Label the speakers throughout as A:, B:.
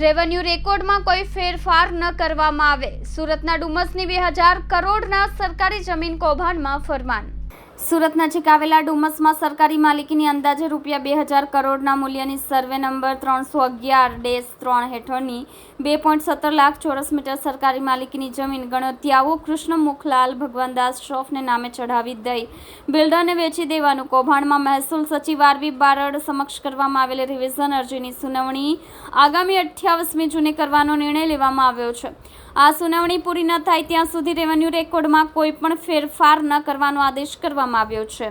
A: Revenue રેકોર્ડમાં કોઈ ફેરફાર ન કરવામાં આવે. સુરતના ડુમસની બે હજાર કરોડના સરકારી જમીન કૌભાંડમાં ફરમાન. સુરત નજીક આવેલા ડુમસમાં સરકારી માલિકીની અંદાજે રૂપિયા બે હજાર કરોડના મૂલ્યની સર્વે નંબર ત્રણસો અગિયાર ડેશ ત્રણ હેઠળની બે પોઈન્ટ સત્તર લાખ ચોરસ મીટર સરકારી માલિકીની જમીન ગણોતિયાઓ કૃષ્ણ મુખલાલ ભગવાનદાસ શ્રોફને નામે ચઢાવી દઈ. બિલ્ડરને વેચી દેવાનું કૌભાંડમાં મહેસૂલ સચિવ આરવી બારડ સમક્ષ કરવામાં આવેલી રિવિઝન અરજીની સુનાવણી આગામી અઠ્યાવીસમી જૂને કરવાનો નિર્ણય લેવામાં આવ્યો છે. આ સુનાવણી પૂરી ન થાય ત્યાં સુધી રેવન્યુ રેકોર્ડમાં કોઈ પણ ફેરફાર ન કરવાનો આદેશ કરવામાં આવ્યો છે.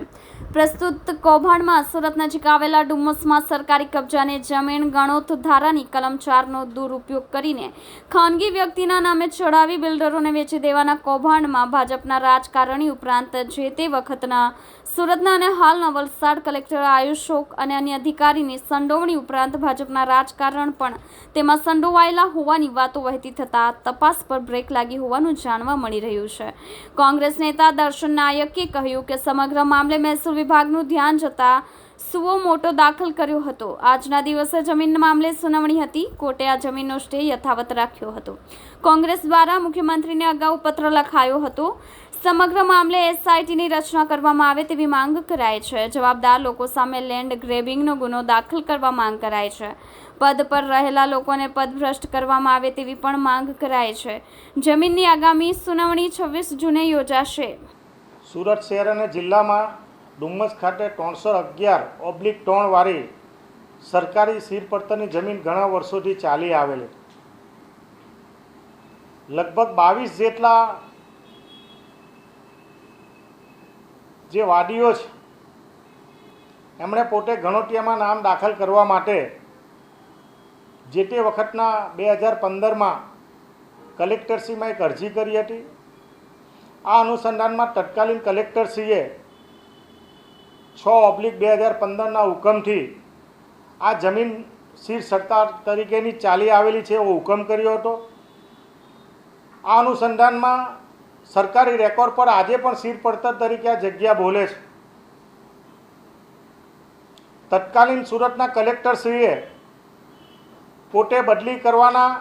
A: પ્રસ્તુત કૌભાંડમાં સુરત નજીક આવેલા ડુમસમાં સરકારી કબજાને જમીન ગણોત ધારાની કલમ ચારનો દુરુપયોગ કરીને ખાનગી વ્યક્તિના નામે ચડાવી બિલ્ડરોને વેચી દેવાના કૌભાંડમાં ભાજપના રાજકારણી ઉપરાંત જે તે વખતના સુરતના અને હાલના વલસાડ કલેક્ટર આયુષોક અને અન્ય અધિકારીની સંડોવણી ઉપરાંત ભાજપના રાજકારણ પણ તેમાં સંડોવાયેલા હોવાની વાતો વહેતી થતાં તપાસ પર બ્રેક લાગી હોવાનું જાણવા મળી રહ્યું છે. કોંગ્રેસ નેતા દર્શન નાયકે કહ્યું કે સમગ્ર મામલે મહેસૂલ વિભાગનું ધ્યાન જતા સુઓ મોટો દાખલ કર્યો હતો. આજના દિવસે જમીન મામલે સુનાવણી હતી. કોર્ટે આ જમીનનો સ્ટે યથાવત રાખ્યો હતો. કોંગ્રેસ દ્વારા મુખ્યમંત્રીને અગાઉ પત્ર લખાયો હતો, સમગ્ર મામલે એસઆઈટીની રચના કરવામાં આવે તેવી માંગ કરાય છે. જવાબદાર લોકો સામે લેન્ડ ગ્રેબિંગનો ગુનો દાખલ કરવા માંગ કરાય છે. પદ પર રહેલા લોકોને પદભ્રષ્ટ કરવામાં આવે તેવી પણ માંગ કરાય છે. જમીનની આગામી સુનાવણી છવ્વીસ જૂને યોજાશે.
B: સુરત શહેર અને જિલ્લામાં ડુમ્મસ ખાતે ત્રણસો અગિયાર ઓબ્લિક ત્રણ વાળી સરકારી સીર પડતરની જમીન ઘણા વર્ષોથી ચાલી આવેલી. લગભગ બાવીસ જેટલા જે વાડીઓ છે, એમણે પોતે ગણોટિયામાં નામ દાખલ કરવા માટે જે તે વખતના બે હજાર પંદરમાં કલેક્ટરશ્રીમાં એક અરજી કરી હતી. આ અનુસંધાનમાં તત્કાલીન કલેક્ટરશ્રીએ છ ઓબ્લિક બે હજાર પંદરના હુકમથી આ જમીન શીર સરકાર તરીકેની ચાલી આવેલી છે એવો હુકમ કર્યો હતો. આ અનુસંધાનમાં સરકારી રેકોર્ડ પર આજે પણ શીર પડતર તરીકે આ જગ્યા બોલે છે. તત્કાલીન સુરતના કલેક્ટરશ્રીએ પોતે બદલી કરવાના,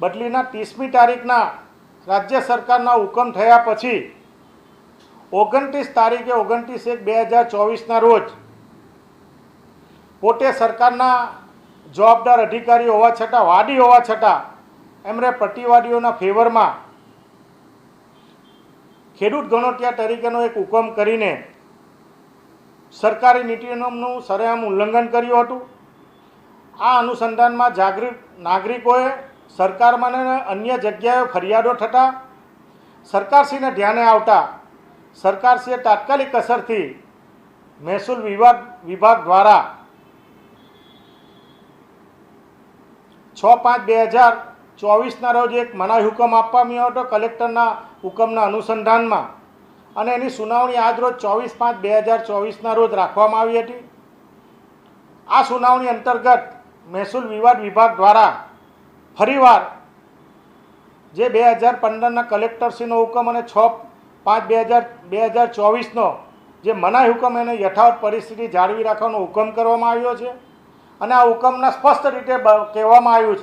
B: બદલીના ત્રીસમી તારીખના રાજ્ય સરકારના હુકમ થયા પછી ઓગણત્રીસ તારીખે ઓગણત્રીસ એક બે હજાર ચોવીસના રોજ પોતે સરકારના જવાબદાર અધિકારી હોવા છતાં વાડી હોવા છતાં, એમણે પટ્ટીવાડીઓના ફેવરમાં ખેડૂત ગણોટિયા તરીકેનો એક હુકમ કરીને સરકારી નીતિ નિયમનું સરેઆમ ઉલ્લંઘન કર્યું હતું. આ અનુસંધાનમાં જાગૃત નાગરિકોએ સરકારમાં અને અન્ય જગ્યાએ ફરિયાદો થતાં, સરકારશ્રીને ધ્યાને આવતા, સરકારશ્રીએ તાત્કાલિક અસરથી મહેસૂલ વિભાગ વિભાગ દ્વારા છ પાંચ બે હજાર ચોવીસના રોજ એક મનાઈ હુકમ આપવામાં આવ્યો હતો કલેક્ટરના હુકમના અનુસંધાનમાં અને એની સુનાવણી આજ રોજ ચોવીસ પાંચ બે હજાર ચોવીસના રોજ રાખવામાં આવી હતી. આ સુનાવણી અંતર્ગત મહેસૂલ વિવાદ વિભાગ દ્વારા ફરીવાર જે બે હજાર પંદરના કલેક્ટરશ્રીનો હુકમ અને છ પાંચ બે હજાર બે હજાર ચોવીસનો જે મનાઈ હુકમ એને યથાવત પરિસ્થિતિ જાળવી રાખવાનો હુકમ કરવામાં આવ્યો છે. અને આ હુકમના સ્પષ્ટ રીતે કહેવામાં આવ્યું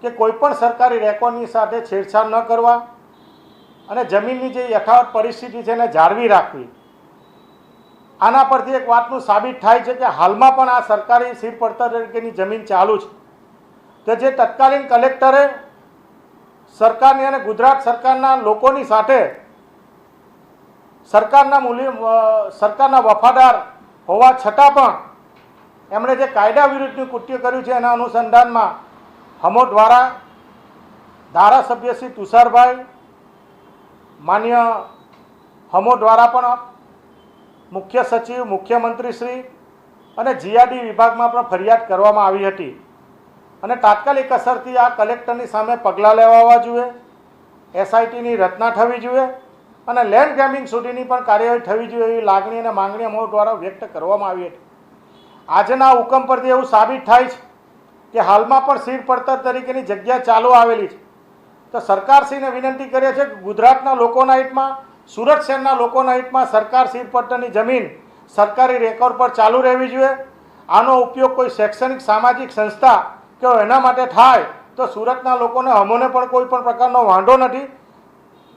B: છે કે કોઈપણ સરકારી રેકોર્ડની સાથે છેડછાડ ન કરવા અને જમીનની જે યથાવત પરિસ્થિતિ છે એને જાળવી રાખવી. આના પરથી એક વાતનું સાબિત થાય છે કે હાલમાં પણ આ સરકારી સીર પડતર તરીકેની જમીન ચાલુ છે. કે જે તત્કાલીન કલેક્ટરે સરકારની અને ગુજરાત સરકારના લોકોની સાથે સરકારના મૂલ્ય સરકારના વફાદાર હોવા છતાં પણ એમણે જે કાયદા વિરુદ્ધનું કૃત્ય કર્યું છે એના અનુસંધાનમાં હમો દ્વારા ધારાસભ્ય શ્રી તુષારભાઈ, માન્ય હમો દ્વારા પણ મુખ્ય સચિવ, મુખ્યમંત્રી શ્રી અને જીઆરડી વિભાગમાં પણ ફરિયાદ કરવામાં આવી હતી. અને તાત્કાલિક અસરથી આ કલેક્ટરની સામે પગલાં લેવાવા જોઈએ, એસઆઈટીની રચના થવી જોઈએ અને લેન્ડ ગ્રેમિંગ સુધીની પણ કાર્યવાહી થવી જોઈએ એવી લાગણી અને માંગણી અમો દ્વારા વ્યક્ત કરવામાં આવી હતી. આજના હુકમ પરથી એવું સાબિત થાય છે કે હાલમાં પણ સીર પડતર તરીકેની જગ્યા ચાલુ આવેલી છે. તો સરકારશ્રીને વિનંતી કરીએ છીએ કે ગુજરાતના લોકોના હિતમાં, સુરત શહેરના લોકોના હિતમાં સરકાર સીર પડતરની જમીન સરકારી રેકોર્ડ પર ચાલુ રહેવી જોઈએ. આનો ઉપયોગ કોઈ શૈક્ષણિક, સામાજિક સંસ્થા કે એના માટે થાય તો સુરતના લોકોને અમોને પણ કોઈ પણ પ્રકારનો વાંધો નથી.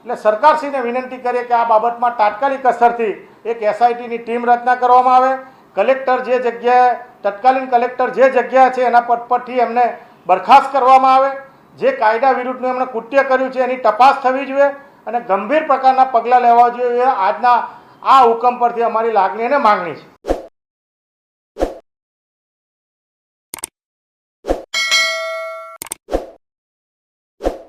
B: એટલે સરકારશ્રીને વિનંતી કરીએ કે આ બાબતમાં તાત્કાલિક અસરથી એક એસઆઈટીની ટીમ રચના કરવામાં આવે. કલેક્ટર જે જગ્યાએ, તત્કાલીન કલેક્ટર જે જગ્યા છે એના પદ પરથી એમને બરખાસ્ત કરવામાં આવે. જે કાયદા વિરુદ્ધનું એમણે કૃત્ય કર્યું છે એની તપાસ થવી જોઈએ અને ગંભીર પ્રકારના પગલાં લેવા જોઈએ આજના આ હુકમ પરથી અમારી લાગણી અને માંગણી છે.